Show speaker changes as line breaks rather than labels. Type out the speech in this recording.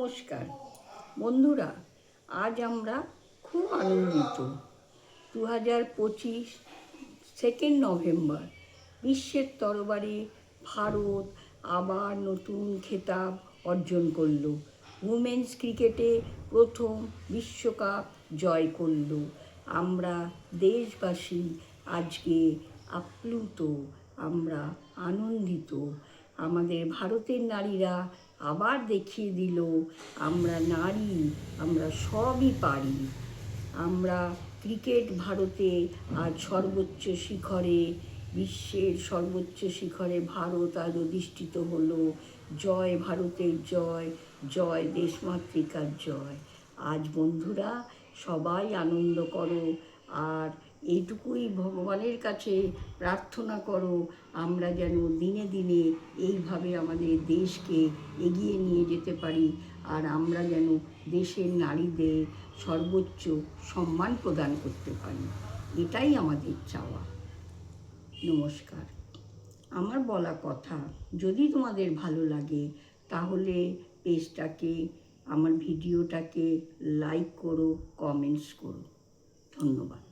নমস্কার। বন্ধুরা, আজ আমরা খুব আনন্দিত। দু হাজার পঁচিশ সেকেন্ড নভেম্বর বিশ্বের তরবারে ভারত আবার নতুন খেতাব অর্জন করল। উমেন্স ক্রিকেটে প্রথম বিশ্বকাপ জয় করল। আমরা দেশবাসী আজকে আপ্লুত, আমরা আনন্দিত। আমাদের ভারতের নারীরা আবার দেখিয়ে দিল, আমরা নারী, আমরা সবই পারি। আমরা ক্রিকেট ভারতে আজ সর্বোচ্চ শিখরে, বিশ্বের সর্বোচ্চ শিখরে ভারত আজ অধিষ্ঠিত হলো। জয় ভারতের জয় জয় দেশমাতৃকার জয়। আজ বন্ধুরা, সবাই আনন্দ করো আর এইটুকুই ভগবানের কাছে প্রার্থনা করো, আমরা যেন দিনে দিনে এইভাবে আমাদের দেশকে এগিয়ে নিয়ে যেতে পারি আর আমরা যেন দেশের নারীদের সর্বোচ্চ সম্মান প্রদান করতে পারি। এটাই আমাদের চাওয়া। নমস্কার। আমার বলা কথা, যদি তোমাদের ভালো লাগে, তাহলে পেজটাকে, আমার ভিডিওটাকে লাইক করো কমেন্টস করো। ধন্যবাদ